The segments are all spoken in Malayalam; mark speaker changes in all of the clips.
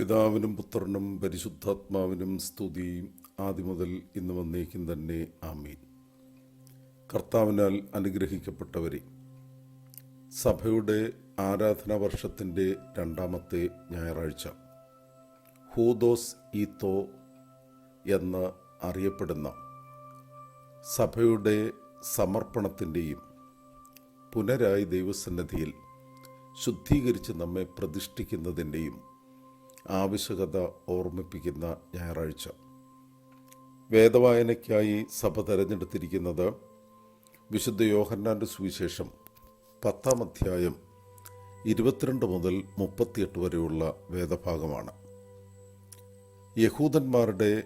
Speaker 1: പിതാവിനും പുത്രനും പരിശുദ്ധാത്മാവിനും സ്തുതി ആദ്യം മുതൽ ഇന്ന് വന്നേക്കും തന്നെ. ആമീൻ. കർത്താവിനാൽ അനുഗ്രഹിക്കപ്പെട്ടവരെ സഭയുടെ ആരാധനാ വർഷത്തിന്റെ രണ്ടാമത്തെ ഞായറാഴ്ച ഹൂദോസ് ഈത്തോ എന്ന് അറിയപ്പെടുന്ന സഭയുടെ സമർപ്പണത്തിന്റെയും പുനരായി ദൈവസന്നിധിയിൽ ശുദ്ധീകരിച്ച് നമ്മെ പ്രതിഷ്ഠിക്കുന്നതിന്റെയും ആവശ്യകത ഓർമ്മിപ്പിക്കുന്ന ഞായറാഴ്ച. വേദവായനയ്ക്കായി സഭ തെരഞ്ഞെടുത്തിരിക്കുന്നത് വിശുദ്ധ യോഹന്നാന്റെ സുവിശേഷം പത്താം അധ്യായം ഇരുപത്തിരണ്ട് മുതൽ മുപ്പത്തിയെട്ട് വരെയുള്ള വേദഭാഗമാണ്. യഹൂദന്മാരുടെ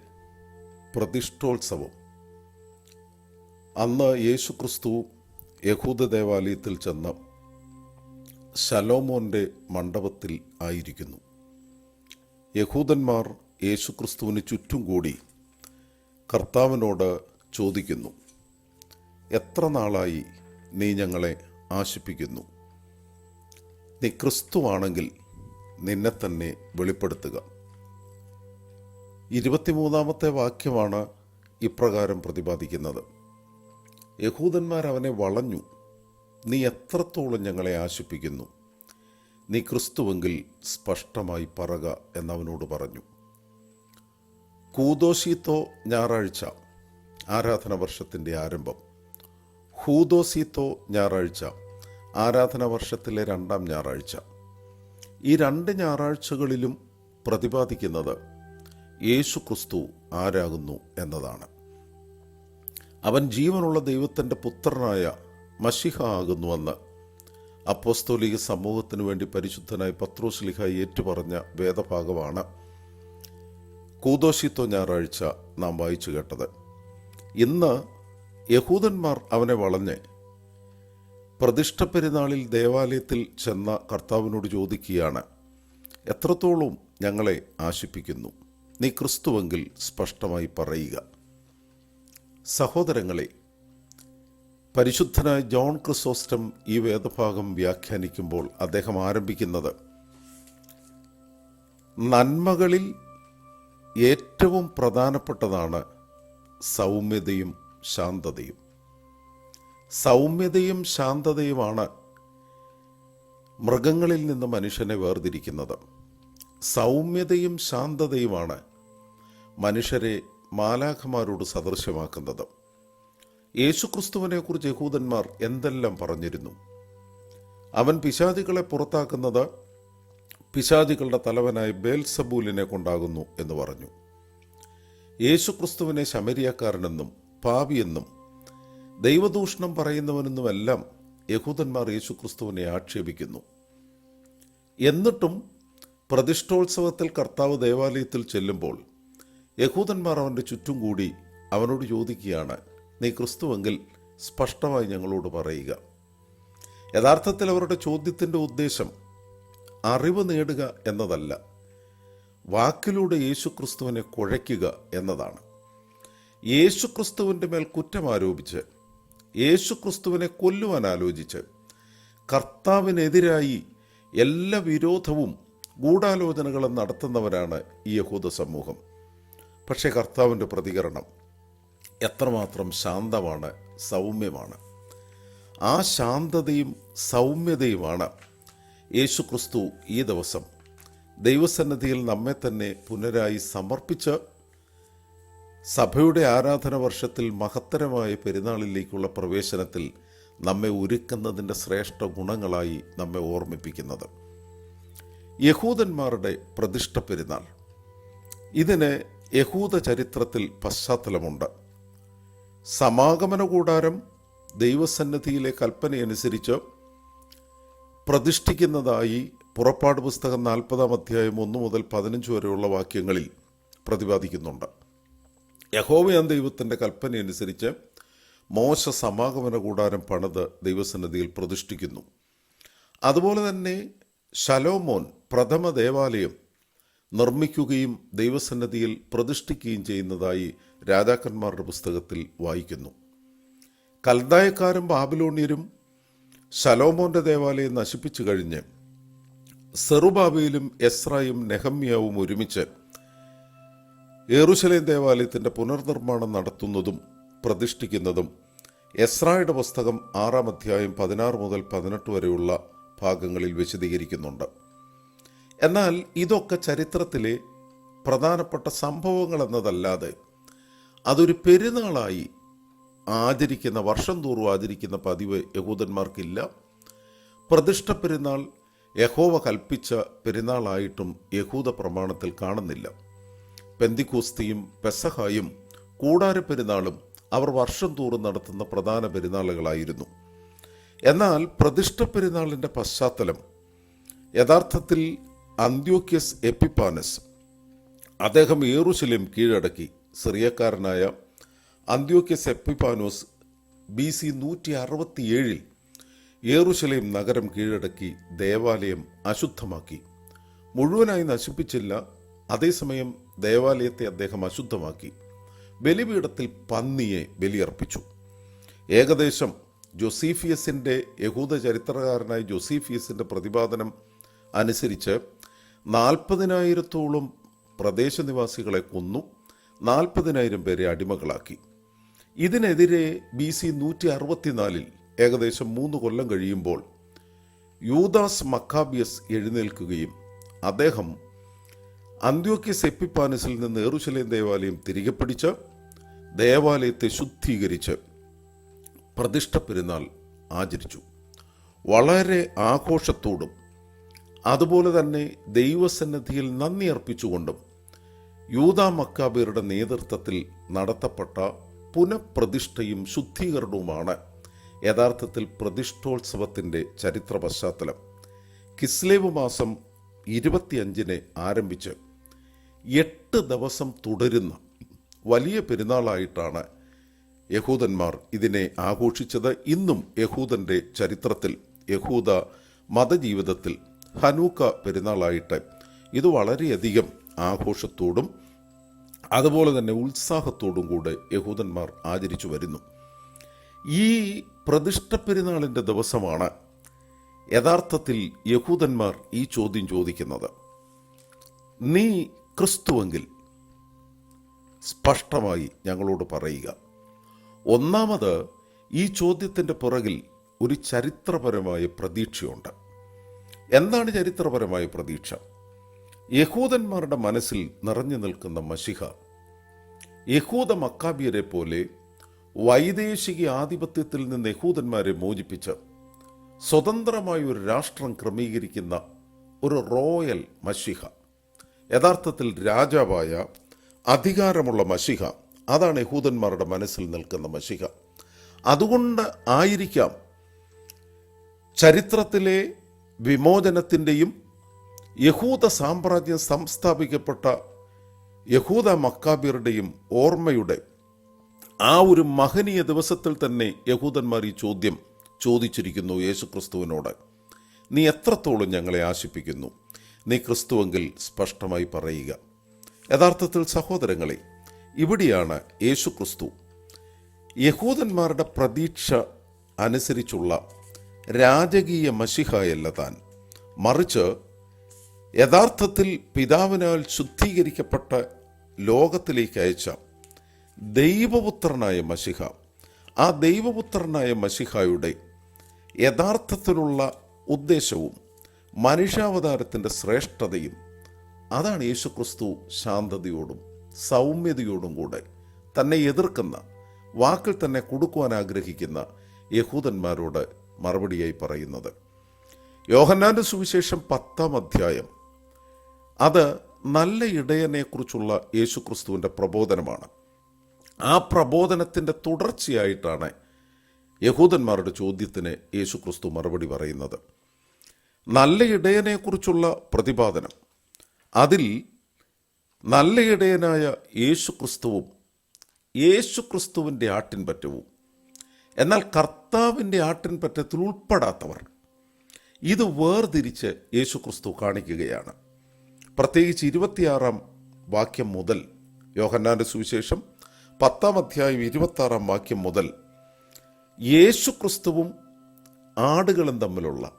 Speaker 1: പ്രതിഷ്ഠോത്സവം. അന്ന് യേശുക്രിസ്തു യഹൂദ ദേവാലയത്തിൽ ചെന്ന് ശലോമോന്റെ മണ്ഡപത്തിൽ ആയിരിക്കുന്നു. യഹൂദന്മാർ യേശുക്രിസ്തുവിന് ചുറ്റും കൂടി കർത്താവിനോട് ചോദിക്കുന്നു എത്ര നാളായി നീ ഞങ്ങളെ ആശിപ്പിക്കുന്നു? നീ ക്രിസ്തുവാണെങ്കിൽ നിന്നെ തന്നെ വെളിപ്പെടുത്തുക. ഇരുപത്തിമൂന്നാമത്തെ വാക്യമാണ് ഇപ്രകാരം പ്രതിപാദിക്കുന്നത്. യഹൂദന്മാർ അവനെ വളഞ്ഞു നീ എത്രത്തോളം ഞങ്ങളെ ആശിപ്പിക്കുന്നു? നീ ക്രിസ്തുവെങ്കിൽ സ്പഷ്ടമായി പറക എന്നവനോട് പറഞ്ഞു. കൂദോശീത്തോ ഞായറാഴ്ച ആരാധന വർഷത്തിന്റെ ആരംഭം. ഹൂദോസീത്തോ ഞായറാഴ്ച ആരാധന വർഷത്തിലെ രണ്ടാം ഞായറാഴ്ച. ഈ രണ്ട് ഞായറാഴ്ചകളിലും പ്രതിപാദിക്കുന്നത് യേശു ക്രിസ്തു ആരാകുന്നു എന്നതാണ്. അവൻ ജീവനുള്ള ദൈവത്തിന്റെ പുത്രനായ മഷിഹ ആകുന്നുവെന്ന് അപ്പോസ്തോലിക സമൂഹത്തിനു വേണ്ടി പരിശുദ്ധനായ പത്രോസ്ലിഹ ഏറ്റുപറഞ്ഞ വേദഭാഗമാണ് കൂദോഷിത്തോ ഞായറാഴ്ച നാം വായിച്ചു കേട്ടത്. ഇന്ന് യഹൂദന്മാർ അവനെ വളഞ്ഞ് പ്രതിഷ്ഠ പെരുന്നാളിൽ ദേവാലയത്തിൽ ചെന്ന കർത്താവിനോട് ചോദിക്കുകയാണ് എത്രത്തോളം ഞങ്ങളെ ആശിപ്പിക്കുന്നു? നീ ക്രിസ്തുവെങ്കിൽ സ്പഷ്ടമായി പറയുക. സഹോദരങ്ങളെ പരിശുദ്ധനായ ജോൺ ക്രിസോസ്റ്റം ഈ വേദഭാഗം വ്യാഖ്യാനിക്കുമ്പോൾ അദ്ദേഹം ആരംഭിക്കുന്നത് നന്മകളിൽ ഏറ്റവും പ്രധാനപ്പെട്ടതാണ് സൗമ്യതയും ശാന്തതയും. സൗമ്യതയും ശാന്തതയുമാണ് മൃഗങ്ങളിൽ നിന്ന് മനുഷ്യനെ വേർതിരിക്കുന്നത്. സൗമ്യതയും ശാന്തതയുമാണ് മനുഷ്യരെ മാലാഖമാരോട് സദൃശ്യമാക്കുന്നത്. യേശുക്രിസ്തുവിനെക്കുറിച്ച് യഹൂദന്മാർ എന്തെല്ലാം പറഞ്ഞിരുന്നു? അവൻ പിശാചികളെ പുറത്താക്കുന്നത് പിശാചികളുടെ തലവനായ ബേൽസബൂലിനെ കൊണ്ടാകുന്നു എന്ന് പറഞ്ഞു. യേശുക്രിസ്തുവിനെ ശമരിയക്കാരനെന്നും പാപിയെന്നും ദൈവദൂഷണം പറയുന്നവനെന്നുമെല്ലാം യഹൂദന്മാർ യേശുക്രിസ്തുവിനെ ആക്ഷേപിക്കുന്നു. എന്നിട്ടും പ്രതിഷ്ഠോത്സവത്തിൽ കർത്താവ് ദേവാലയത്തിൽ ചെല്ലുമ്പോൾ യഹൂദന്മാർ അവന്റെ ചുറ്റും കൂടി അവനോട് ചോദിക്കുകയാണ് നീ ക്രിസ്തുവെങ്കിൽ സ്പഷ്ടമായി ഞങ്ങളോട് പറയുക. യഥാർത്ഥത്തിൽ അവരുടെ ചോദ്യത്തിന്റെ ഉദ്ദേശം അറിവ് നേടുക എന്നതല്ല വാക്കിലൂടെ യേശു ക്രിസ്തുവിനെ കുഴയ്ക്കുക എന്നതാണ്. യേശു ക്രിസ്തുവിന്റെ മേൽ കുറ്റം ആരോപിച്ച് യേശു ക്രിസ്തുവിനെ കൊല്ലുവാൻ ആലോചിച്ച് കർത്താവിനെതിരായി എല്ലാ വിരോധവും ഗൂഢാലോചനകളും നടത്തുന്നവരാണ് ഈ യഹൂദ സമൂഹം. പക്ഷേ കർത്താവിന്റെ പ്രതികരണം എത്രമാത്രം ശാന്തമാണ് സൗമ്യമാണ്. ആ ശാന്തതയും സൗമ്യതയുമാണ് യേശുക്രിസ്തു ഈ ദിവസം ദൈവസന്നദ്ധിയിൽ നമ്മെ തന്നെ പുനരായി സമർപ്പിച്ച് സഭയുടെ ആരാധന വർഷത്തിൽ മഹത്തരമായ പെരുന്നാളിലേക്കുള്ള പ്രവേശനത്തിൽ നമ്മെ ഒരുക്കുന്നതിന്റെ ശ്രേഷ്ഠ ഗുണങ്ങളായി നമ്മെ ഓർമ്മിപ്പിക്കുന്നത്. യഹൂദന്മാരുടെ പ്രതിഷ്ഠ പെരുന്നാൾ. ഇതിന് യഹൂദ ചരിത്രത്തിൽ പശ്ചാത്തലമുണ്ട്. സമാഗമന കൂടാരം ദൈവസന്നദ്ധിയിലെ കൽപ്പനയനുസരിച്ച് പ്രതിഷ്ഠിക്കുന്നതായി പുറപ്പാട് പുസ്തകം നാൽപ്പതാം അധ്യായം ഒന്ന് മുതൽ പതിനഞ്ച് വരെയുള്ള വാക്യങ്ങളിൽ പ്രതിപാദിക്കുന്നുണ്ട്. യഹോവയാൻ ദൈവത്തിന്റെ കൽപ്പനയനുസരിച്ച് മോശ സമാഗമന കൂടാരം പണിത് ദൈവസന്നദ്ധിയിൽ പ്രതിഷ്ഠിക്കുന്നു. അതുപോലെ തന്നെ ശലോമോൻ പ്രഥമ ദേവാലയം നിർമ്മിക്കുകയും ദൈവസന്നദ്ധിയിൽ പ്രതിഷ്ഠിക്കുകയും ചെയ്യുന്നതായി രാജാക്കന്മാരുടെ പുസ്തകത്തിൽ വായിക്കുന്നു. കൽദായക്കാരും ബാബിലോണിയരും ശലോമോന്റെ ദേവാലയം നശിപ്പിച്ചു കഴിഞ്ഞ് സെറുബാബയിലും എസ്രായും നെഹമ്യാവും ഒരുമിച്ച് ഏറുശലേം ദേവാലയത്തിന്റെ പുനർനിർമ്മാണം നടത്തുന്നതും പ്രതിഷ്ഠിക്കുന്നതും എസ്രായുടെ പുസ്തകം ആറാം അധ്യായം പതിനാറ് മുതൽ പതിനെട്ട് വരെയുള്ള ഭാഗങ്ങളിൽ വിശദീകരിക്കുന്നുണ്ട്. എന്നാൽ ഇതൊക്കെ ചരിത്രത്തിലെ പ്രധാനപ്പെട്ട സംഭവങ്ങൾ എന്നതല്ലാതെ അതൊരു പെരുന്നാളായി ആചരിക്കുന്ന വർഷം തോറും ആചരിക്കുന്ന പതിവ് യഹൂദന്മാർക്കില്ല. പ്രതിഷ്ഠ പെരുന്നാൾ യഹോവ കൽപ്പിച്ച പെരുന്നാളായിട്ടും യഹൂദ പ്രമാണത്തിൽ കാണുന്നില്ല. പെന്തിക്കൂസ്തിയും പെസഹായും കൂടാര പെരുന്നാളും അവർ വർഷം തോറും നടത്തുന്ന പ്രധാന പെരുന്നാളുകളായിരുന്നു. എന്നാൽ പ്രതിഷ്ഠ പെരുന്നാളിന്റെ പശ്ചാത്തലം യഥാർത്ഥത്തിൽ അന്ത്യോക്യസ് എപ്പിപ്പാനസ് അദ്ദേഹം യേറുശലേം കീഴടക്കി. സിറിയക്കാരനായ അന്ത്യോക്യ എപ്പിപ്പാനോസ് ബി സി നൂറ്റി അറുപത്തിയേഴിൽ ഏറുശലയും നഗരം കീഴടക്കി ദേവാലയം അശുദ്ധമാക്കി. മുഴുവനായി നശിപ്പിച്ചില്ല അതേസമയം ദേവാലയത്തെ അദ്ദേഹം അശുദ്ധമാക്കി. ബലിപീഠത്തിൽ പന്നിയെ ബലിയർപ്പിച്ചു. ഏകദേശം ജോസീഫിയസിന്റെ യഹൂദ ചരിത്രകാരനായ ജോസീഫിയസിന്റെ പ്രതിപാദനം അനുസരിച്ച് നാൽപ്പതിനായിരത്തോളം പ്രദേശനിവാസികളെ കൊന്നു. നാൽപ്പതിനായിരം പേരെ അടിമകളാക്കി. ഇതിനെതിരെ ബി സി നൂറ്റി അറുപത്തിനാലിൽ ഏകദേശം മൂന്ന് കൊല്ലം കഴിയുമ്പോൾ യൂദാസ് മക്കാബിയസ് എഴുന്നേൽക്കുകയും അദ്ദേഹം അന്ത്യോക്യസ് എപ്പിപ്പാനസിൽ നിന്ന് എറുശലേം ദേവാലയം തിരികെ പിടിച്ച് ദേവാലയത്തെ ശുദ്ധീകരിച്ച് പ്രതിഷ്ഠ പെരുന്നാൾ ആചരിച്ചു. വളരെ ആഘോഷത്തോടും അതുപോലെ തന്നെ ദൈവസന്നിധിയിൽ നന്ദി അർപ്പിച്ചുകൊണ്ടും യൂതാ മക്കാബിയറുടെ നേതൃത്വത്തിൽ നടത്തപ്പെട്ട പുനഃപ്രതിഷ്ഠയും ശുദ്ധീകരണവുമാണ് യഥാർത്ഥത്തിൽ പ്രതിഷ്ഠോത്സവത്തിന്റെ ചരിത്ര പശ്ചാത്തലം. കിസ്ലേവ് മാസം ഇരുപത്തിയഞ്ചിന് ആരംഭിച്ച് എട്ട് ദിവസം തുടരുന്ന വലിയ പെരുന്നാളായിട്ടാണ് യഹൂദന്മാർ ഇതിനെ ആഘോഷിച്ചത്. ഇന്നും യഹൂദന്റെ ചരിത്രത്തിൽ യഹൂദ മതജീവിതത്തിൽ ഹനൂക്ക പെരുന്നാളായിട്ട് ഇത് വളരെയധികം ആഘോഷത്തോടും അതുപോലെ തന്നെ ഉത്സാഹത്തോടും കൂടെ യഹൂദന്മാർ ആചരിച്ചു വരുന്നു. ഈ പ്രതിഷ്ഠ പെരുന്നാളിന്റെ ദിവസമാണ് യഥാർത്ഥത്തിൽ യഹൂദന്മാർ ഈ ചോദ്യം ചോദിക്കുന്നത്. നീ ക്രിസ്തുവെങ്കിൽ സ്പഷ്ടമായി ഞങ്ങളോട് പറയുക. ഒന്നാമത് ഈ ചോദ്യത്തിന്റെ പുറകിൽ ഒരു ചരിത്രപരമായ പ്രതീക്ഷയുണ്ട്. എന്താണ് ചരിത്രപരമായ പ്രതീക്ഷ? യഹൂദന്മാരുടെ മനസ്സിൽ നിറഞ്ഞു നിൽക്കുന്ന മഷിഹ യഹൂദ മക്കാബിയരെ പോലെ വൈദേശിക ആധിപത്യത്തിൽ നിന്ന് യഹൂദന്മാരെ മോചിപ്പിച്ച് സ്വതന്ത്രമായ ഒരു രാഷ്ട്രം ക്രമീകരിക്കുന്ന ഒരു റോയൽ മഷിഹ യഥാർത്ഥത്തിൽ രാജാവായ അധികാരമുള്ള മഷിഹ അതാണ് യഹൂദന്മാരുടെ മനസ്സിൽ നിൽക്കുന്ന മഷിഹ അതുകൊണ്ട് ആയിരിക്കാം ചരിത്രത്തിലെ വിമോചനത്തിന്റെയും യഹൂദ സാമ്രാജ്യം സംസ്ഥാപിക്കപ്പെട്ട യഹൂദ മക്കാബിയറുടെയും ഓർമ്മയുടെ ആ ഒരു മഹനീയ ദിവസത്തിൽ തന്നെ യഹൂദന്മാർ ഈ ചോദ്യം ചോദിച്ചിരിക്കുന്നു യേശു ക്രിസ്തുവിനോട് നീ എത്രത്തോളം ഞങ്ങളെ ആശിപ്പിക്കുന്നു? നീ ക്രിസ്തുവെങ്കിൽ സ്പഷ്ടമായി പറയുക. യഥാർത്ഥത്തിൽ സഹോദരങ്ങളെ ഇവിടെയാണ് യേശു ക്രിസ്തു യഹൂദന്മാരുടെ പ്രതീക്ഷ അനുസരിച്ചുള്ള രാജകീയ മഷിഹായല്ല താൻ. മറിച്ച് യഥാർത്ഥത്തിൽ പിതാവിനാൽ ശുദ്ധീകരിക്കപ്പെട്ട ലോകത്തിലേക്ക് അയച്ച ദൈവപുത്രനായ മഷിഹ ആ ദൈവപുത്രനായ മഷിഹായുടെ യഥാർത്ഥത്തിലുള്ള ഉദ്ദേശവും മനുഷ്യാവതാരത്തിന്റെ ശ്രേഷ്ഠതയും അതാണ് യേശുക്രിസ്തു ശാന്തതയോടും സൗമ്യതയോടും കൂടെ തന്നെ എതിർക്കുന്ന വാക്കിൽ തന്നെ കൊടുക്കുവാൻ ആഗ്രഹിക്കുന്ന യഹൂദന്മാരോട് മറുപടിയായി പറയുന്നത്. യോഹന്നാന്റെ സുവിശേഷം പത്താം അധ്യായം അത് നല്ല ഇടയനെക്കുറിച്ചുള്ള യേശുക്രിസ്തുവിന്റെ പ്രബോധനമാണ്. ആ പ്രബോധനത്തിന്റെ തുടർച്ചയായിട്ടാണ് യഹൂദന്മാരുടെ ചോദ്യത്തിന് യേശുക്രിസ്തു മറുപടി പറയുന്നത്. നല്ല ഇടയനെക്കുറിച്ചുള്ള പ്രതിപാദനം. അതിൽ നല്ല ഇടയനായ യേശുക്രിസ്തുവും യേശുക്രിസ്തുവിന്റെ ആട്ടിൻപറ്റവും എന്നാൽ കർത്താവിന്റെ ആട്ടിൻപറ്റത്തിൽ ഉൾപ്പെടാത്തവർ ഇത് വേർതിരിച്ച് യേശുക്രിസ്തു കാണിക്കുകയാണ്. പ്രത്യേകിച്ച് ഇരുപത്തിയാറാം വാക്യം മുതൽ യോഹന്നാന്റെ സുവിശേഷം പത്താം അധ്യായം ഇരുപത്താറാം വാക്യം മുതൽ യേശു ക്രിസ്തുവും ആടുകളും തമ്മിലുള്ള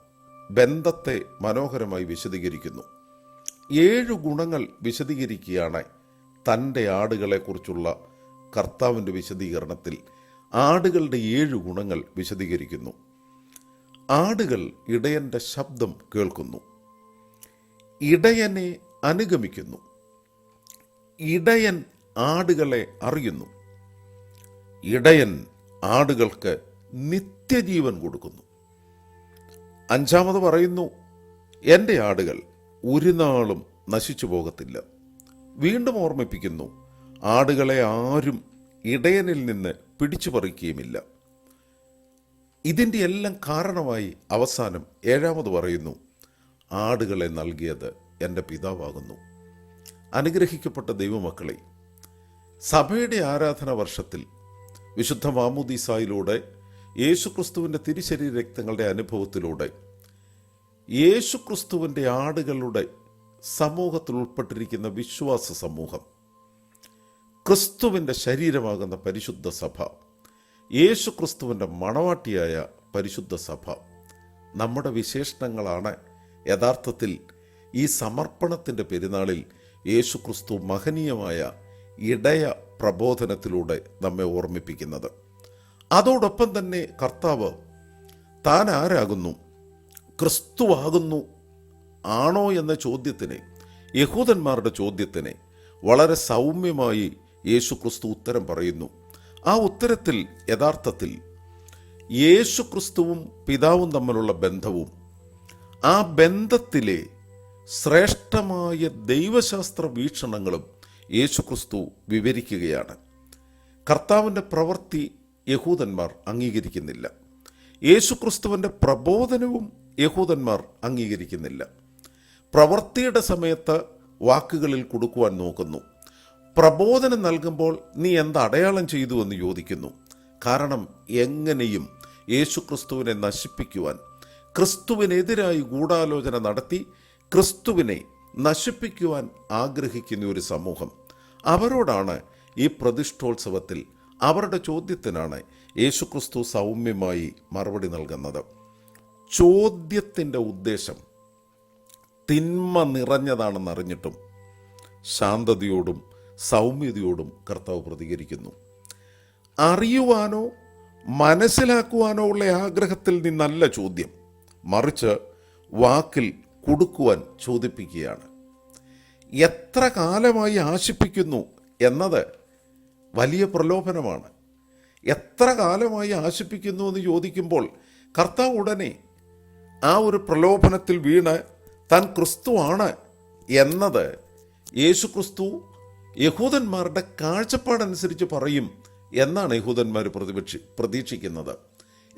Speaker 1: ബന്ധത്തെ മനോഹരമായി വിശദീകരിക്കുന്നു. ഏഴ് ഗുണങ്ങൾ വിശദീകരിക്കുകയാണ് തന്റെ ആടുകളെക്കുറിച്ചുള്ള കർത്താവിന്റെ വിശദീകരണത്തിൽ ആടുകളുടെ ഏഴ് ഗുണങ്ങൾ വിശദീകരിക്കുന്നു. ആടുകൾ ഇടയന്റെ ശബ്ദം കേൾക്കുന്നു. ഇടയനെ അനുഗമിക്കുന്നു. ഇടയൻ ആടുകളെ അറിയുന്നു. ഇടയൻ ആടുകൾക്ക് നിത്യജീവൻ കൊടുക്കുന്നു. അഞ്ചാമത് പറയുന്നു എന്റെ ആടുകൾ ഒരു നാളും നശിച്ചു പോകത്തില്ല. വീണ്ടും ഓർമ്മിപ്പിക്കുന്നു ആടുകളെ ആരും ഇടയനിൽ നിന്ന് പിടിച്ചു പറിക്കുകയുമില്ല. ഇതിന്റെ എല്ലാം കാരണമായി അവസാനം ഏഴാമത് പറയുന്നു ആടുകളെ നൽകിയത് എന്റെ പിതാവാകുന്നു. അനുഗ്രഹിക്കപ്പെട്ട ദൈവമക്കളെ സഭയുടെ ആരാധന വർഷത്തിൽ വിശുദ്ധ മാമുദീസായിലൂടെ യേശുക്രിസ്തുവിന്റെ തിരിശരീര രക്തങ്ങളുടെ അനുഭവത്തിലൂടെ യേശുക്രിസ്തുവിന്റെ ആടുകളുടെ സമൂഹത്തിൽ ഉൾപ്പെട്ടിരിക്കുന്ന വിശ്വാസ സമൂഹം ക്രിസ്തുവിന്റെ ശരീരമാകുന്ന പരിശുദ്ധ സഭ യേശുക്രിസ്തുവിന്റെ മണവാട്ടിയായ പരിശുദ്ധ സഭ നമ്മുടെ വിശേഷണങ്ങളാണ് യഥാർത്ഥത്തിൽ ഈ സമർപ്പണത്തിന്റെ പെരുന്നാളിൽ യേശുക്രിസ്തു മഹനീയമായ ഇടയ പ്രബോധനത്തിലൂടെ നമ്മെ ഓർമ്മിപ്പിക്കുന്നത്. അതോടൊപ്പം തന്നെ കർത്താവ് താൻ ആരാകുന്നു? ക്രിസ്തുവാകുന്നു ആണോ എന്ന ചോദ്യത്തിന് യഹൂദന്മാരുടെ ചോദ്യത്തിന് വളരെ സൗമ്യമായി യേശു ക്രിസ്തു ഉത്തരം പറയുന്നു. ആ ഉത്തരത്തിൽ യഥാർത്ഥത്തിൽ യേശുക്രിസ്തുവും പിതാവും തമ്മിലുള്ള ബന്ധവും ആ ബന്ധത്തിലെ ശ്രേഷ്ഠമായ ദൈവശാസ്ത്ര വീക്ഷണങ്ങളും യേശുക്രിസ്തു വിവരിക്കുകയാണ്. കർത്താവിന്റെ പ്രവൃത്തി യഹൂദന്മാർ അംഗീകരിക്കുന്നില്ല. യേശുക്രിസ്തുവിന്റെ പ്രബോധനവും യഹൂദന്മാർ അംഗീകരിക്കുന്നില്ല. പ്രവൃത്തിയുടെ സമയത്ത് വാക്കുകളിൽ കൊടുക്കുവാൻ നോക്കുന്നു. പ്രബോധനം നൽകുമ്പോൾ നീ എന്ത് അടയാളം ചെയ്തു എന്ന് ചോദിക്കുന്നു. കാരണം എങ്ങനെയും യേശുക്രിസ്തുവിനെ നശിപ്പിക്കുവാൻ ക്രിസ്തുവിനെതിരായി ഗൂഢാലോചന നടത്തി ക്രിസ്തുവിനെ നശിപ്പിക്കുവാൻ ആഗ്രഹിക്കുന്ന ഒരു സമൂഹം. അവരോടാണ് ഈ പ്രതിഷ്ഠോത്സവത്തിൽ അവരുടെ ചോദ്യത്തിനാണ് യേശുക്രിസ്തു സൗമ്യമായി മറുപടി നൽകുന്നത്. ചോദ്യത്തിന്റെ ഉദ്ദേശം തിന്മ നിറഞ്ഞതാണെന്ന് അറിഞ്ഞിട്ടും ശാന്തതയോടും സൗമ്യതയോടും കർത്താവ് പ്രതികരിക്കുന്നു. അറിയുവാനോ മനസ്സിലാക്കുവാനോ ഉള്ള ആഗ്രഹത്തിൽ നിന്നല്ല ചോദ്യം. മറിച്ച് വാക്കിൽ കൊടുക്കുവാൻ ചോദിപ്പിക്കുകയാണ്. എത്ര കാലമായി ആശിപ്പിക്കുന്നു എന്നത് വലിയ പ്രലോഭനമാണ്. എത്ര കാലമായി ആശിപ്പിക്കുന്നു എന്ന് ചോദിക്കുമ്പോൾ കർത്താവ് ഉടനെ ആ ഒരു പ്രലോഭനത്തിൽ വീണ് താൻ ക്രിസ്തുവാണ് എന്നത് യേശു ക്രിസ്തു യഹൂദന്മാരുടെ കാഴ്ചപ്പാടനുസരിച്ച് പറയും എന്നാണ് യഹൂദന്മാർ പ്രതിപക്ഷി പ്രതീക്ഷിക്കുന്നത്.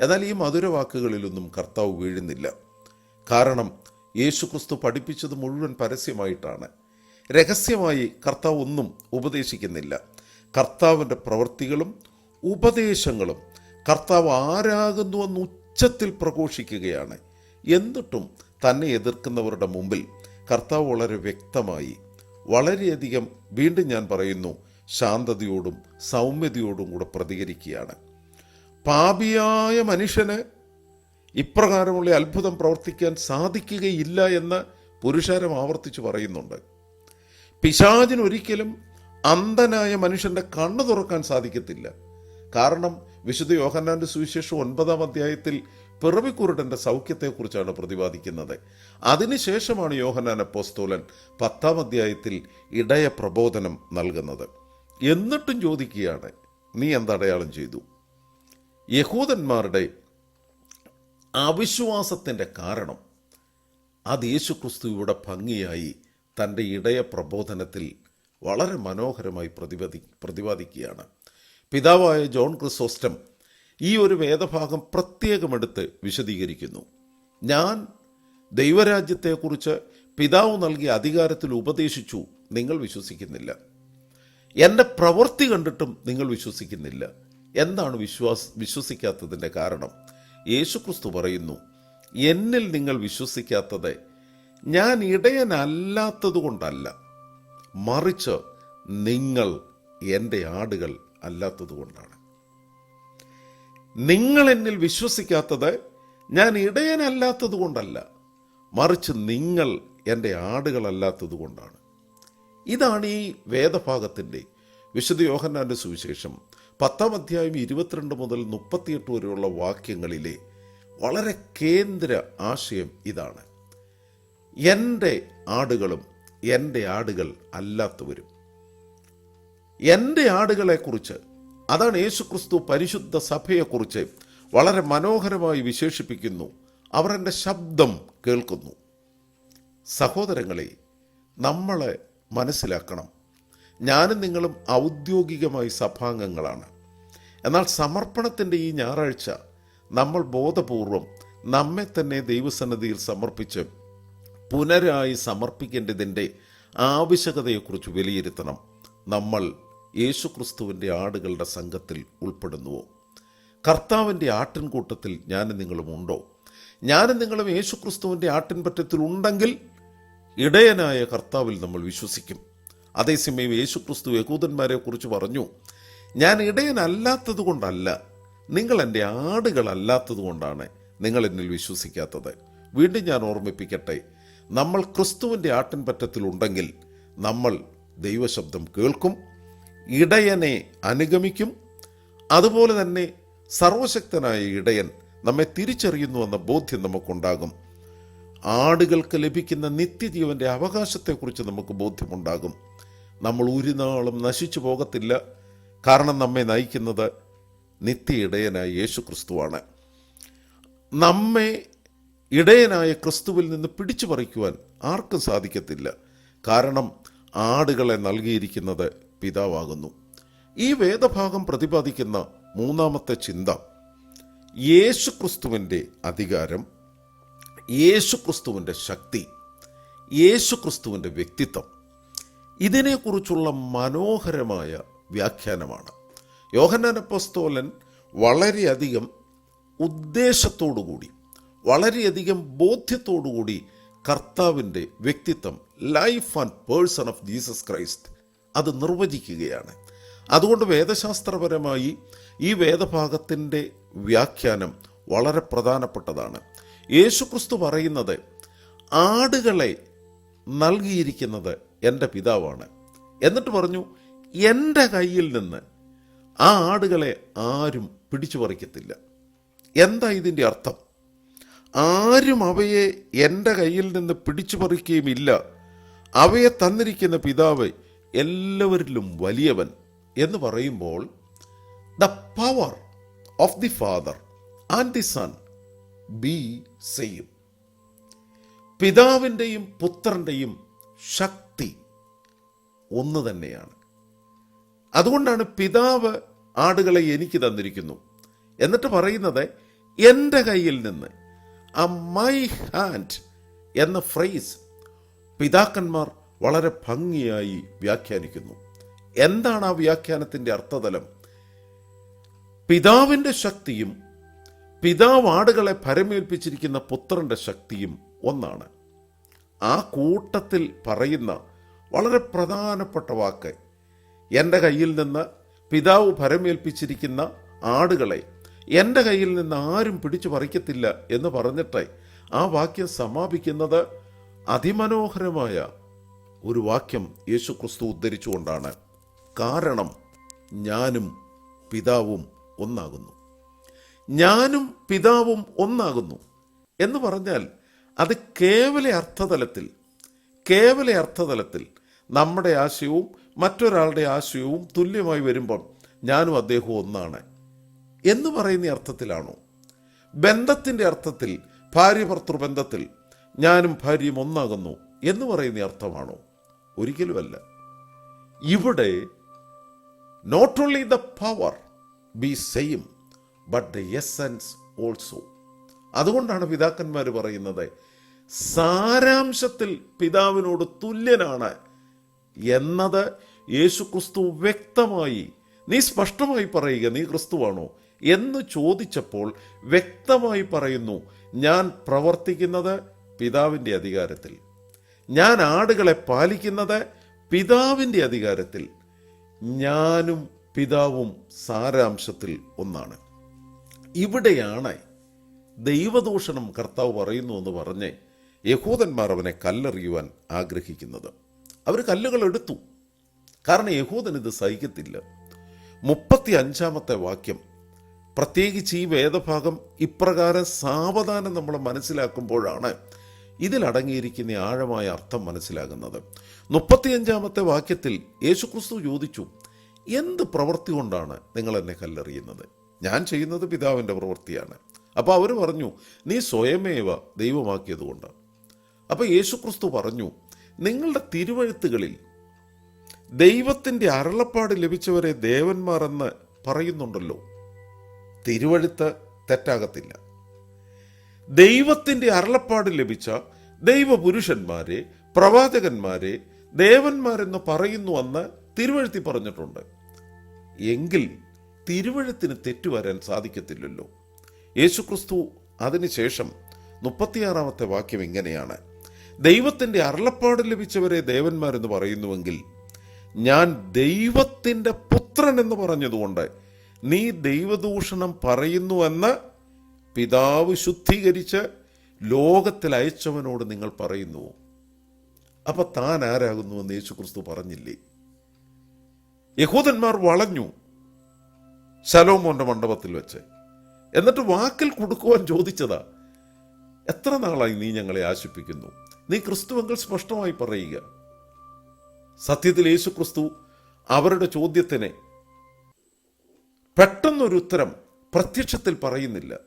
Speaker 1: എന്നാൽ ഈ മധുരവാക്കുകളിലൊന്നും കർത്താവ് വീഴുന്നില്ല. കാരണം യേശു ക്രിസ്തു പഠിപ്പിച്ചത് മുഴുവൻ പരസ്യമായിട്ടാണ്. രഹസ്യമായി കർത്താവ് ഒന്നും ഉപദേശിക്കുന്നില്ല. കർത്താവിന്റെ പ്രവൃത്തികളും ഉപദേശങ്ങളും കർത്താവ് ആരാകുന്നു എന്ന് ഉച്ചത്തിൽ പ്രഘോഷിക്കുകയാണ്. എന്നിട്ടും തന്നെ എതിർക്കുന്നവരുടെ മുമ്പിൽ കർത്താവ് വളരെ വ്യക്തമായി വളരെയധികം വീണ്ടും ഞാൻ പറയുന്നു ശാന്തതയോടും സൗമ്യതയോടും കൂടെ പ്രതികരിക്കുകയാണ്. പാപിയായ മനുഷ്യന് ഇപ്രകാരമുള്ള അത്ഭുതം പ്രവർത്തിക്കാൻ സാധിക്കുകയില്ല എന്ന് പുരുഷാരം ആവർത്തിച്ച് പറയുന്നുണ്ട്. പിശാചിനൊരിക്കലും അന്ധനായ മനുഷ്യന്റെ കണ്ണു തുറക്കാൻ സാധിക്കത്തില്ല. കാരണം വിശുദ്ധ യോഹന്നാന്റെ സുവിശേഷം ഒൻപതാം അധ്യായത്തിൽ പിറവിക്കുരുടന്റെ സൗഖ്യത്തെക്കുറിച്ചാണ് പ്രതിപാദിക്കുന്നത്. അതിനുശേഷമാണ് യോഹന്നാൻ അപ്പോസ്തോലൻ പത്താം അധ്യായത്തിൽ ഇടയ പ്രബോധനം നൽകുന്നത്. എന്നിട്ടും ചോദിക്കുകയാണ് നീ എന്തടയാളം ചെയ്തു? യഹൂദന്മാരുടെ അവിശ്വാസത്തിന്റെ കാരണം. അത് യേശു ക്രിസ്തുവിടെ ഭംഗിയായി തന്റെ ഇടയ പ്രബോധനത്തിൽ വളരെ മനോഹരമായി പ്രതിപതി പ്രതിപാദിക്കുകയാണ്. പിതാവായ ജോൺ ക്രിസോസ്റ്റം ഈ ഒരു വേദഭാഗം പ്രത്യേകമെടുത്ത് വിശദീകരിക്കുന്നു. ഞാൻ ദൈവരാജ്യത്തെക്കുറിച്ച് പിതാവ് നൽകിയ അധികാരത്തിൽ ഉപദേശിച്ചു നിങ്ങൾ വിശ്വസിക്കുന്നില്ല. എന്റെ പ്രവൃത്തി കണ്ടിട്ടും നിങ്ങൾ വിശ്വസിക്കുന്നില്ല. എന്താണ് വിശ്വാസ വിശ്വസിക്കാത്തതിന്റെ കാരണം? യേശുക്രിസ്തു പറയുന്നു എന്നിൽ നിങ്ങൾ വിശ്വസിക്കാത്തത് ഞാൻ ഇടയനല്ലാത്തത് കൊണ്ടല്ല മറിച്ച് നിങ്ങൾ എന്റെ ആടുകൾ അല്ലാത്തതുകൊണ്ടാണ്. നിങ്ങൾ എന്നിൽ വിശ്വസിക്കാത്തത് ഞാൻ ഇടയനല്ലാത്തത് കൊണ്ടല്ല മറിച്ച് നിങ്ങൾ എന്റെ ആടുകളല്ലാത്തതുകൊണ്ടാണ് ഇതാണ് ഈ വേദഭാഗത്തിന്റെ വിശുദ്ധ യോഹന്നാന്റെ സുവിശേഷം. പത്താം അധ്യായം ഇരുപത്തിരണ്ട് മുതൽ മുപ്പത്തിയെട്ട് വരെയുള്ള വാക്യങ്ങളിലെ വളരെ കേന്ദ്ര ആശയം ഇതാണ്. എന്റെ ആടുകളും എന്റെ ആടുകൾ അല്ലാത്തവരും. എന്റെ ആടുകളെക്കുറിച്ച് അതാണ് യേശുക്രിസ്തു പരിശുദ്ധ സഭയെക്കുറിച്ച് വളരെ മനോഹരമായി വിശേഷിപ്പിക്കുന്നു. അവർ എന്റെ ശബ്ദം കേൾക്കുന്നു. സഹോദരങ്ങളെ നമ്മളെ മനസ്സിലാക്കണം. ഞാനും നിങ്ങളും ഔദ്യോഗികമായി സഭാംഗങ്ങളാണ്. എന്നാൽ സമർപ്പണത്തിന്റെ ഈ ഞായറാഴ്ച നമ്മൾ ബോധപൂർവം നമ്മെ തന്നെ ദൈവസന്നിധിയിൽ സമർപ്പിച്ച് പുനരായി സമർപ്പിക്കേണ്ടതിന്റെ ആവശ്യകതയെക്കുറിച്ച് വിലയിരുത്തണം. നമ്മൾ യേശുക്രിസ്തുവിന്റെ ആടുകളുടെ സംഘത്തിൽ ഉൾപ്പെടുന്നുവോ? കർത്താവിന്റെ ആട്ടിൻകൂട്ടത്തിൽ ഞാനും നിങ്ങളും ഉണ്ടോ? ഞാനും നിങ്ങളും യേശുക്രിസ്തുവിന്റെ ആട്ടിൻപറ്റത്തിൽ ഉണ്ടെങ്കിൽ ഇടയനായ കർത്താവിൽ നമ്മൾ വിശ്വസിക്കും. അതേസമയം യേശുക്രിസ്തു യഹൂദന്മാരെ കുറിച്ച് പറഞ്ഞു ഞാൻ ഇടയനല്ലാത്തത് കൊണ്ടല്ല നിങ്ങൾ എന്റെ ആടുകളല്ലാത്തത് കൊണ്ടാണ് നിങ്ങൾ എന്നിൽ വിശ്വസിക്കാത്തത്. വീണ്ടും ഞാൻ ഓർമ്മിപ്പിക്കട്ടെ നമ്മൾ ക്രിസ്തുവിന്റെ ആട്ടിൻപറ്റത്തിലുണ്ടെങ്കിൽ നമ്മൾ ദൈവശബ്ദം കേൾക്കും ഇടയനെ അനുഗമിക്കും അതുപോലെ തന്നെ സർവശക്തനായ ഇടയൻ നമ്മെ തിരിച്ചറിയുന്നു എന്ന ബോധ്യം നമുക്കുണ്ടാകും. ആടുകൾക്ക് ലഭിക്കുന്ന നിത്യജീവന്റെ അവകാശത്തെക്കുറിച്ച് നമുക്ക് ബോധ്യമുണ്ടാകും. നമ്മൾ ഒരു നാളും നശിച്ചു പോകത്തില്ല. കാരണം നമ്മെ നയിക്കുന്നത് നിത്യ ഇടയനായ യേശു ക്രിസ്തുവാണ് നമ്മെ ഇടയനായ ക്രിസ്തുവിൽ നിന്ന് പിടിച്ചു പറിക്കുവാൻ ആർക്കും സാധിക്കത്തില്ല. കാരണം ആടുകളെ നൽകിയിരിക്കുന്നത് പിതാവാകുന്നു. ഈ വേദഭാഗം പ്രതിപാദിക്കുന്ന മൂന്നാമത്തെ ചിന്ത യേശു ക്രിസ്തുവിന്റെ അധികാരം യേശു ക്രിസ്തുവിന്റെ ശക്തി യേശു ക്രിസ്തുവിന്റെ വ്യക്തിത്വം. ഇതിനെക്കുറിച്ചുള്ള മനോഹരമായ വ്യാഖ്യാനമാണ്. യോഹന്നാൻ അപ്പസ്തോലൻ വളരെയധികം ഉദ്ദേശത്തോടുകൂടി വളരെയധികം ബോധ്യത്തോടുകൂടി കർത്താവിന്റെ വ്യക്തിത്വം life and person of Jesus Christ അത് നിർവചിക്കുകയാണ്. അതുകൊണ്ട് വേദശാസ്ത്രപരമായി ഈ വേദഭാഗത്തിന്റെ വ്യാഖ്യാനം വളരെ പ്രധാനപ്പെട്ടതാണ്. യേശുക്രിസ്തു പറയുന്നത് ആടുകളെ നൽകിയിരിക്കുന്നത് എന്റെ പിതാവാണ്. എന്നിട്ട് പറഞ്ഞു എന്റെ കയ്യിൽ നിന്ന് ആ ആടുകളെ ആരും പിടിച്ചു പറിക്കത്തില്ല. എന്താ ഇതിന്റെ അർത്ഥം? ആരും അവയെ എന്റെ കയ്യിൽ നിന്ന് പിടിച്ചു പറിക്കുകയുമില്ല. അവയെ തന്നിരിക്കുന്ന പിതാവ് എല്ലാവരിലും വലിയവൻ എന്ന് പറയുമ്പോൾ the power of the father and the son be same പിതാവിന്റെയും പുത്രന്റെയും ശക്തി ഒന്ന് തന്നെയാണ്. അതുകൊണ്ടാണ് പിതാവ് ആടുകളെ എനിക്ക് തന്നിരിക്കുന്നു. എന്നിട്ട് പറയുന്നത് എന്റെ കയ്യിൽ നിന്ന് ആ മൈ ഹാൻഡ് എന്ന ഫ്രേസ് പിതാക്കന്മാർ വളരെ ഭംഗിയായി വ്യാഖ്യാനിക്കുന്നു. എന്താണ് ആ വ്യാഖ്യാനത്തിന്റെ അർത്ഥതലം? പിതാവിന്റെ ശക്തിയും പിതാവ് ആടുകളെ ഭരമേൽപ്പിച്ചിരിക്കുന്ന പുത്രന്റെ ശക്തിയും ഒന്നാണ്. ആ കൂട്ടത്തിൽ പറയുന്ന വളരെ പ്രധാനപ്പെട്ട വാക്ക്. എന്റെ കയ്യിൽ നിന്ന് പിതാവ് ഭരമേൽപ്പിച്ചിരിക്കുന്ന ആടുകളെ എന്റെ കയ്യിൽ നിന്ന് ആരും പിടിച്ചു പറിക്കത്തില്ല എന്ന് പറഞ്ഞിട്ട് ആ വാക്യം സമാപിക്കുന്നത് അതിമനോഹരമായ ഒരു വാക്യം യേശു ക്രിസ്തു ഉദ്ധരിച്ചുകൊണ്ടാണ്. കാരണം ഞാനും പിതാവും ഒന്നാകുന്നു. ഞാനും പിതാവും ഒന്നാകുന്നു എന്ന് പറഞ്ഞാൽ അത് കേവല അർത്ഥതലത്തിൽ കേവല അർത്ഥതലത്തിൽ നമ്മുടെ ആശയവും മറ്റൊരാളുടെ ആശയവും തുല്യമായി വരുമ്പോൾ ഞാനും അദ്ദേഹവും ഒന്നാണ്. എന്ന് പറയുന്ന അർത്ഥത്തിലാണോ? ബന്ധത്തിന്റെ അർത്ഥത്തിൽ ഭാര്യ ഭർത്തൃബന്ധത്തിൽ ഞാനും ഭാര്യയും ഒന്നാകുന്നു എന്ന് പറയുന്ന അർത്ഥമാണോ? ഒരിക്കലുമല്ല. ഇവിടെ not only the power be same but the essence also അതുകൊണ്ടാണ് പിതാക്കന്മാർ പറയുന്നത് സാരാംശത്തിൽ പിതാവിനോട് തുല്യനാണ് എന്നത് യേശു ക്രിസ്തു വ്യക്തമായി നീ സ്പഷ്ടമായി പറയുക നീ ക്രിസ്തുവാണോ എന്ന് ചോദിച്ചപ്പോൾ വ്യക്തമായി പറയുന്നു ഞാൻ പ്രവർത്തിക്കുന്നത് പിതാവിന്റെ അധികാരത്തിൽ. ഞാൻ ആടുകളെ പാലിക്കുന്നത് പിതാവിന്റെ അധികാരത്തിൽ. ഞാനും പിതാവും സാരാംശത്തിൽ ഒന്നാണ്. ഇവിടെയാണ് ദൈവദൂഷണം കർത്താവ് പറയുന്നു എന്ന് പറഞ്ഞ് യഹൂദന്മാർ അവനെ കല്ലെറിയുവാൻ ആഗ്രഹിക്കുന്നത്. അവർ കല്ലുകൾ എടുത്തു. കാരണം യഹൂദൻ ഇത് സഹിക്കത്തില്ല. മുപ്പത്തി അഞ്ചാമത്തെ വാക്യം പ്രത്യേകിച്ച് ഈ വേദഭാഗം ഇപ്രകാരം സാവധാനം നമ്മൾ മനസ്സിലാക്കുമ്പോഴാണ് ഇതിലടങ്ങിയിരിക്കുന്ന ആഴമായ അർത്ഥം മനസ്സിലാകുന്നത്. മുപ്പത്തിയഞ്ചാമത്തെ വാക്യത്തിൽ യേശുക്രിസ്തു ചോദിച്ചു എന്ത് പ്രവൃത്തി കൊണ്ടാണ് നിങ്ങൾ എന്നെ കല്ലെറിയുന്നത്? ഞാൻ ചെയ്യുന്നത് പിതാവിന്റെ പ്രവൃത്തിയാണ്. അപ്പോൾ അവർ പറഞ്ഞു നീ സ്വയമേവ ദൈവമാക്കിയതുകൊണ്ട്. അപ്പോൾ യേശുക്രിസ്തു പറഞ്ഞു നിങ്ങളുടെ തിരുവഴുത്തുകളിൽ ദൈവത്തിന്റെ അരുളപ്പാട് ലഭിച്ചവരെ ദേവന്മാരെന്ന് പറയുന്നുണ്ടല്ലോ. തിരുവഴുത്ത് തെറ്റാകത്തില്ല. ദൈവത്തിന്റെ അരുളപ്പാട് ലഭിച്ച ദൈവപുരുഷന്മാരെ പ്രവാചകന്മാരെ ദേവന്മാരെന്ന് പറയുന്നു എന്ന് തിരുവഴുത്തി പറഞ്ഞിട്ടുണ്ട്. എങ്കിൽ തിരുവഴുത്തിന് തെറ്റുവരാൻ സാധിക്കത്തില്ലല്ലോ. യേശുക്രിസ്തു അതിനുശേഷം മുപ്പത്തിയാറാമത്തെ വാക്യം ഇങ്ങനെയാണ്. ദൈവത്തിന്റെ അരുളപ്പാട് ലഭിച്ചവരെ ദേവന്മാരെന്ന് പറയുന്നുവെങ്കിൽ ഞാൻ ദൈവത്തിന്റെ പുത്രൻ എന്ന് പറഞ്ഞതുകൊണ്ട് നീ ദൈവദൂഷണം പറയുന്നുവെന്ന് പിതാവ് ശുദ്ധീകരിച്ച് ലോകത്തിൽ അയച്ചവനോട് നിങ്ങൾ പറയുന്നു. അപ്പൊ താൻ ആരാകുന്നുവെന്ന് യേശു ക്രിസ്തു പറഞ്ഞില്ലേ? യഹൂദന്മാർ വളഞ്ഞു ശലോമോന്റെ മണ്ഡപത്തിൽ വെച്ച്. എന്നിട്ട് വാക്കിൽ കൊടുക്കുവാൻ ചോദിച്ചതാ എത്ര നാളായി നീ ഞങ്ങളെ ആശിപ്പിക്കുന്നു നീ ക്രിസ്തുവെങ്കിൽ സ്പഷ്ടമായി പറയുക. സത്യത്തിൽ യേശു ക്രിസ്തു അവരുടെ ചോദ്യത്തിന് പെട്ടെന്നൊരു ഉത്തരം പ്രത്യക്ഷത്തിൽ പറയുന്നില്ല.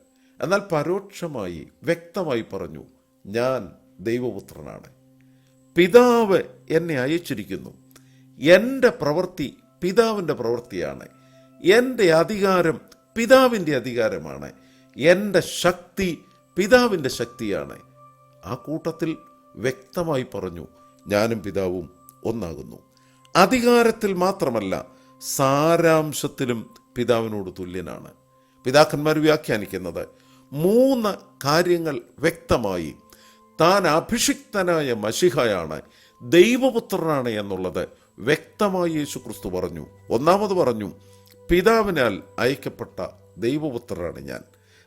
Speaker 1: എന്നാൽ പരോക്ഷമായി വ്യക്തമായി പറഞ്ഞു ഞാൻ ദൈവപുത്രനാണ്. പിതാവ് എന്നെ അയച്ചിരിക്കുന്നു. എന്റെ പ്രവൃത്തി പിതാവിന്റെ പ്രവൃത്തിയാണ്. എന്റെ അധികാരം പിതാവിന്റെ അധികാരമാണ്. എന്റെ ശക്തി പിതാവിന്റെ ശക്തിയാണ്. ആ കൂട്ടത്തിൽ വ്യക്തമായി പറഞ്ഞു ഞാനും പിതാവും ഒന്നാകുന്നു. അധികാരത്തിൽ മാത്രമല്ല സാരാംശത്തിലും പിതാവിനോട് തുല്യനാണ്. പിതാക്കന്മാർ വ്യാഖ്യാനിക്കുന്നത് മൂന്ന് കാര്യങ്ങൾ വ്യക്തമായി താൻ അഭിഷിക്തനായ മഷിഹയാണ് ദൈവപുത്രനാണ് എന്നുള്ളത് വ്യക്തമായി യേശു ക്രിസ്തു പറഞ്ഞു. ഒന്നാമത് പറഞ്ഞു പിതാവിനാൽ അയക്കപ്പെട്ട ദൈവപുത്രനാണ് ഞാൻ.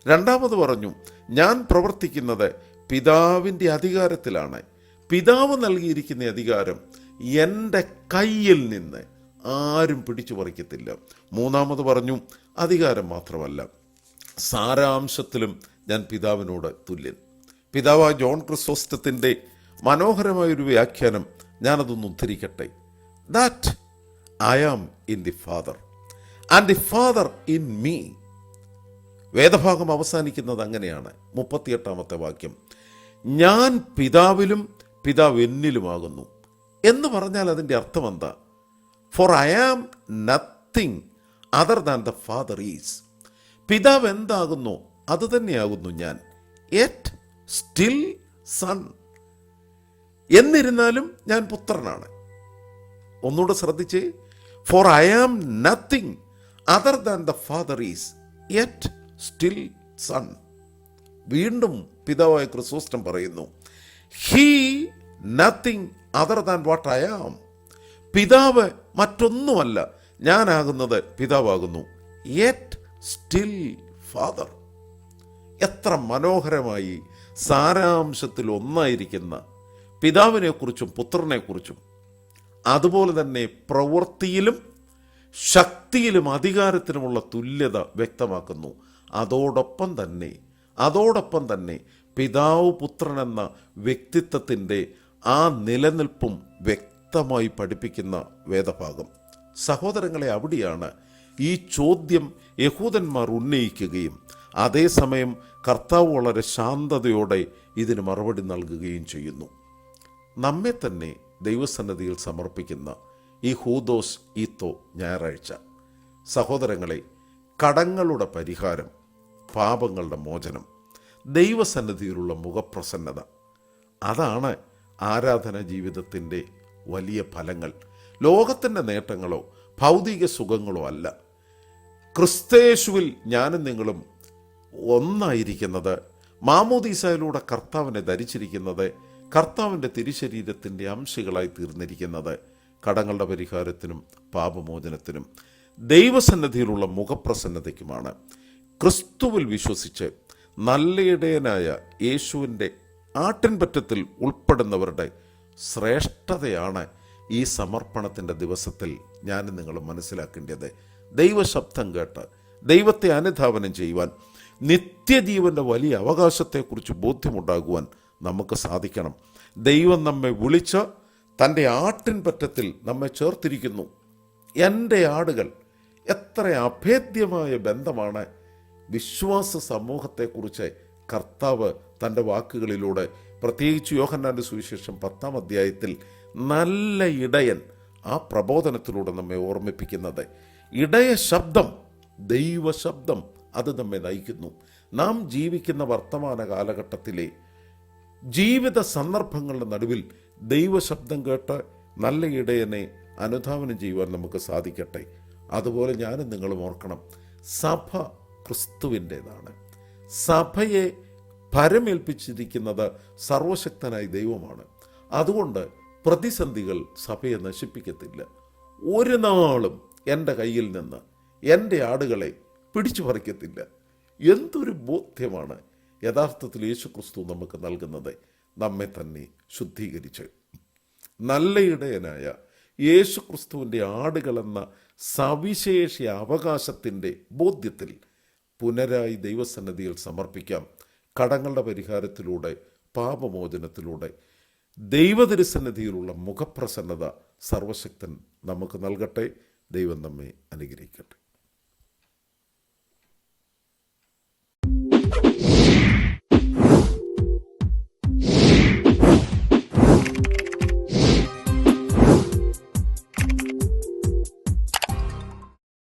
Speaker 1: രണ്ടാമത് പറഞ്ഞു ഞാൻ പ്രവർത്തിക്കുന്നത് പിതാവിന്റെ അധികാരത്തിലാണ്. പിതാവ് നൽകിയിരിക്കുന്ന അധികാരം എന്റെ കയ്യിൽ നിന്ന് ആരും പിടിച്ചു പറിക്കത്തില്ല മൂന്നാമത് പറഞ്ഞു അധികാരം മാത്രമല്ല സാരാംശത്തിലും ഞാൻ പിതാവിനോട് തുല്യൻ. പിതാവ് ജോൺ ക്രിസോസ്റ്റത്തിന്റെ മനോഹരമായൊരു വ്യാഖ്യാനം ഞാനതൊന്ന് ഉദ്ധരിക്കട്ടെ. That I am in the father and the father in me വേദഭാഗം അവസാനിക്കുന്നത് അങ്ങനെയാണ്. മുപ്പത്തിയെട്ടാമത്തെ വാക്യം. ഞാൻ പിതാവിലും പിതാവ് എന്നിലുമാകുന്നു. എന്ന് പറഞ്ഞാൽ അതിന്റെ അർത്ഥം എന്താ? For I am nothing other than the father is പിതാവ് എന്താകുന്നു? അത് തന്നെയാകുന്നു ഞാൻ. എറ്റ് സ്റ്റിൽ സൺ എന്നിരുന്നാലും ഞാൻ പുത്രനാണ്. ഒന്നുകൂടെ ശ്രദ്ധിച്ച്. For I am nothing other than the father is yet still son വീണ്ടും പിതാവായ ക്രിസോസ്റ്റം പറയുന്നു he nothing other than what I am പിതാവ് മറ്റൊന്നുമല്ല. ഞാനാകുന്നത് പിതാവാകുന്നു. യെറ്റ് സ്റ്റിൽ ഫാദർ എത്ര മനോഹരമായി സാരാംശത്തിൽ ഒന്നായിരിക്കുന്ന പിതാവിനെക്കുറിച്ചും പുത്രനെക്കുറിച്ചും. അതുപോലെ തന്നെ പ്രവൃത്തിയിലും ശക്തിയിലും അധികാരത്തിനുമുള്ള തുല്യത വ്യക്തമാക്കുന്നു. അതോടൊപ്പം തന്നെ അതോടൊപ്പം തന്നെ പിതാവ് പുത്രൻ എന്ന വ്യക്തിത്വത്തിന്റെ ആ നിലനിൽപ്പും വ്യക്തമായി പഠിപ്പിക്കുന്ന വേദഭാഗം. സഹോദരങ്ങളെ അവിടെയാണ് ഈ ചോദ്യം യഹൂദന്മാർ ഉന്നയിക്കുകയും അതേസമയം കർത്താവ് വളരെ ശാന്തതയോടെ ഇതിന് മറുപടി നൽകുകയും ചെയ്യുന്നു. നമ്മെ തന്നെ ദൈവസന്നദ്ധിയിൽ സമർപ്പിക്കുന്ന ഈ ഹൂദോസ് ഈത്തോ ഞായറാഴ്ച. സഹോദരങ്ങളെ കടങ്ങളുടെ പരിഹാരം പാപങ്ങളുടെ മോചനം ദൈവസന്നിധിയിലുള്ള മുഖപ്രസന്നത. അതാണ് ആരാധന ജീവിതത്തിന്റെ വലിയ ഫലങ്ങൾ. ലോകത്തിന്റെ നേട്ടങ്ങളോ ഭൗതിക സുഖങ്ങളോ അല്ല. ക്രിസ്തേശുവിൽ ഞാനും നിങ്ങളും ഒന്നായിരിക്കുന്നത് മാമോദീസയിലൂടെ കർത്താവിനെ ധരിച്ചിരിക്കുന്നത് കർത്താവിന്റെ തിരുശരീരത്തിന്റെ അംശികളായി തീർന്നിരിക്കുന്നത് കടങ്ങളുടെ പരിഹാരത്തിനും പാപമോചനത്തിനും ദൈവസന്നദ്ധിയിലുള്ള മുഖപ്രസന്നതയ്ക്കുമാണ്. ക്രിസ്തുവിൽ വിശ്വസിച്ച് നല്ലയിടയനായ യേശുവിന്റെ ആട്ടിൻപറ്റത്തിൽ ഉൾപ്പെടുന്നവരുടെ ശ്രേഷ്ഠതയാണ് ഈ സമർപ്പണത്തിന്റെ ദിവസത്തിൽ ഞാൻ നിങ്ങൾ മനസ്സിലാക്കേണ്ടത്. ദൈവശബ്ദം കേട്ട് ദൈവത്തെ അനുധാവനം ചെയ്യുവാൻ നിത്യജീവന്റെ വലിയ അവകാശത്തെക്കുറിച്ച് ബോധ്യമുണ്ടാകുവാൻ നമുക്ക് സാധിക്കണം. ദൈവം നമ്മെ വിളിച്ച് തന്റെ ആട്ടിൻപറ്റത്തിൽ നമ്മെ ചേർത്തിരിക്കുന്നു. എന്റെ ആടുകൾ എത്ര അഭേദ്യമായ ബന്ധമാണ് വിശ്വാസ സമൂഹത്തെക്കുറിച്ച് കർത്താവ് തന്റെ വാക്കുകളിലൂടെ പ്രത്യേകിച്ച് യോഹന്നാന്റെ സുവിശേഷം പത്താം അധ്യായത്തിൽ നല്ല ഇടയൻ ആ പ്രബോധനത്തിലൂടെ നമ്മെ ഓർമ്മിപ്പിക്കുന്നത്. ഇടയ ശബ്ദം ദൈവ ശബ്ദം അത് നമ്മെ നയിക്കുന്നു. നാം ജീവിക്കുന്ന വർത്തമാന കാലഘട്ടത്തിലെ ജീവിത സന്ദർഭങ്ങളുടെ നടുവിൽ ദൈവശബ്ദം കേട്ട് നല്ല ഇടയനെ അനുധാവനം ചെയ്യുവാൻ നമുക്ക് സാധിക്കട്ടെ. അതുപോലെ ഞാനും നിങ്ങളും ഓർക്കണം. സഭ ക്രിസ്തുവിന്റെതാണ്. സഭയെ പരമേൽപ്പിച്ചിരിക്കുന്നത് സർവശക്തനായ ദൈവമാണ്. അതുകൊണ്ട് പ്രതിസന്ധികൾ സഭയെ നശിപ്പിക്കത്തില്ല. ഒരു നാളും എന്റെ കയ്യിൽ നിന്ന് എന്റെ ആടുകളെ പിടിച്ചു പറിക്കത്തില്ല. എന്തൊരു ബോധ്യമാണ് യഥാർത്ഥത്തിൽ യേശു ക്രിസ്തു നമുക്ക് നൽകുന്നത്. നമ്മെ തന്നെ ശുദ്ധീകരിച്ച്. നല്ല ഇടയനായ യേശു ക്രിസ്തുവിന്റെ ആടുകളെന്ന സവിശേഷ അവകാശത്തിന്റെ ബോധ്യത്തിൽ പുനരായി ദൈവസന്നദ്ധിയിൽ സമർപ്പിക്കാം. കടങ്ങളുടെ പരിഹാരത്തിലൂടെ പാപമോചനത്തിലൂടെ ദൈവതിരുസന്നിധിയിലുള്ള മുഖപ്രസന്നത സർവശക്തൻ നമുക്ക് നൽകട്ടെ. ദൈവം നമ്മെ അനുഗ്രഹിക്കട്ടെ.